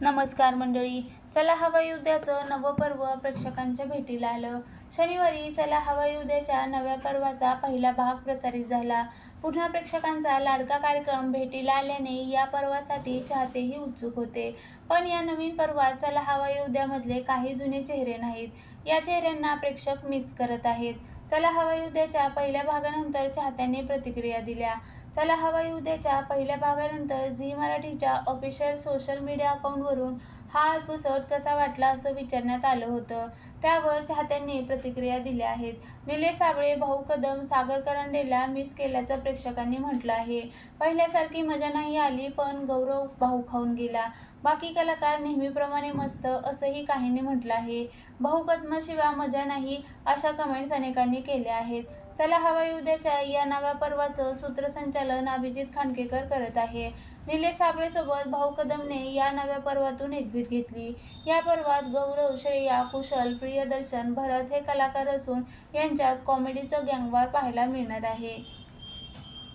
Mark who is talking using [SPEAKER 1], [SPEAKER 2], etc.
[SPEAKER 1] नमस्कार मंडळी. चला हवाई उद्याचं नवं पर्व प्रेक्षकांच्या भेटीला आलं. शनिवारी चला हवाई उद्याच्या नव्या पर्वाचा पहिला भाग प्रसारित झाला. पुन्हा प्रेक्षकांचा लाडका कार्यक्रम भेटीला आल्याने या पर्वासाठी चाहतेही उत्सुक होते. पण या नवीन पर्वात चला हवाई उद्यामधले काही जुने चेहरे नाहीत. या चेहऱ्यांना प्रेक्षक मिस करत आहेत. चला हवाई उद्याच्या पहिल्या भागानंतर चाहत्यांनी प्रतिक्रिया दिल्या. चला हवाई उद्याच्या पहिल्या भागानंतर झी मराठीच्या ऑफिशियल सोशल मीडिया अकाउंटवरून हा एपिसोड कसा वाटला असं विचारण्यात आलं होतं. त्यावर चाहत्यांनी प्रतिक्रिया दिल्या आहेत. निलेश साबळे भाऊ कदम सागर करंडेला मिस केल्याचं प्रेक्षकांनी म्हटलं आहे. पहिल्यासारखी मजा नाही आली पण गौरव भाऊ खाऊन गेला. बाकी कलाकार नेहमीप्रमाणे मस्त असंही काहींनी म्हटलं आहे. भाऊ कदमाशिवाय मजा नाही अशा कमेंट्स अनेकांनी केल्या आहेत. चला हवा उद्याच्या या नव्या पर्वाचं सूत्रसंचालन अभिजित खानकेकर करत आहे. निलेश साबळेसोबत भाऊ कदमने या नव्या पर्वातून एक्झिट घेतली. या पर्वात गौरव श्रेया कुशल प्रियदर्शन भरत हे कलाकार असून यांच्यात कॉमेडीचं गँगवार पाहायला मिळणार आहे.